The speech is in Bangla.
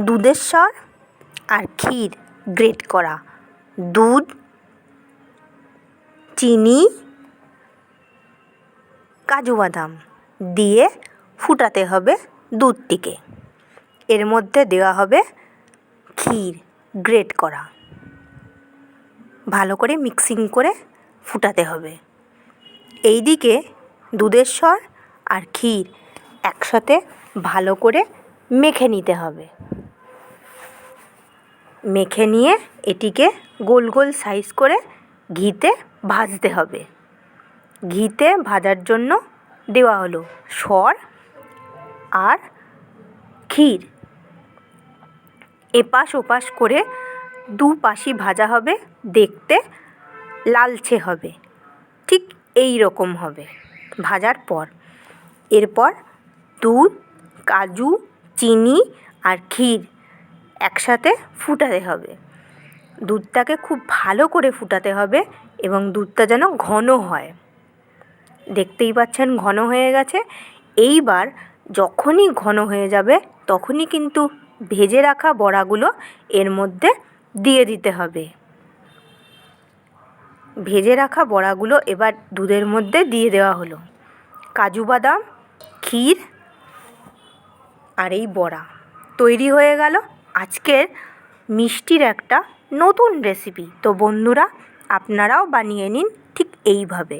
দুধের স্বর আর ক্ষীর গ্রেট করা। দুধ, চিনি, কাজু বাদাম দিয়ে ফুটাতে হবে দুধটিকে। এর মধ্যে দেওয়া হবে ক্ষীর গ্রেট করা। ভালো করে মিক্সিং করে ফুটাতে হবে। এই দিকে দুধের সর আর ক্ষীর একসাথে ভালো করে মেখে নিতে হবে। মেখে নিয়ে এটিকে গোল গোল সাইজ করে ঘিতে ভাজতে হবে। ঘিতে ভাজার জন্য দেওয়া হলো স্বর আর ক্ষীর। এপাশ ওপাশ করে দু পাশই ভাজা হবে, দেখতে লালচে হবে, ঠিক এই রকম হবে ভাজার পর। এরপর দুধ, কাজু, চিনি আর ক্ষীর একসাথে ফুটাতে হবে। দুধটাকে খুব ভালো করে ফুটাতে হবে এবং দুধটা যেন ঘন হয়। দেখতেই পাচ্ছেন ঘন হয়ে গেছে। এইবার যখনই ঘন হয়ে যাবে তখনই কিন্তু ভেজে রাখা বড়াগুলো এর মধ্যে দিয়ে দিতে হবে। ভেজে রাখা বড়াগুলো এবার দুধের মধ্যে দিয়ে দেওয়া হলো। কাজু বাদাম, ক্ষীর আর এই বড়া। তৈরি হয়ে গেল। আজকের মিষ্টির একটা নতুন রেসিপি তো বন্ধুরা আপনারাও বানিয়ে নিন ঠিক এইভাবে।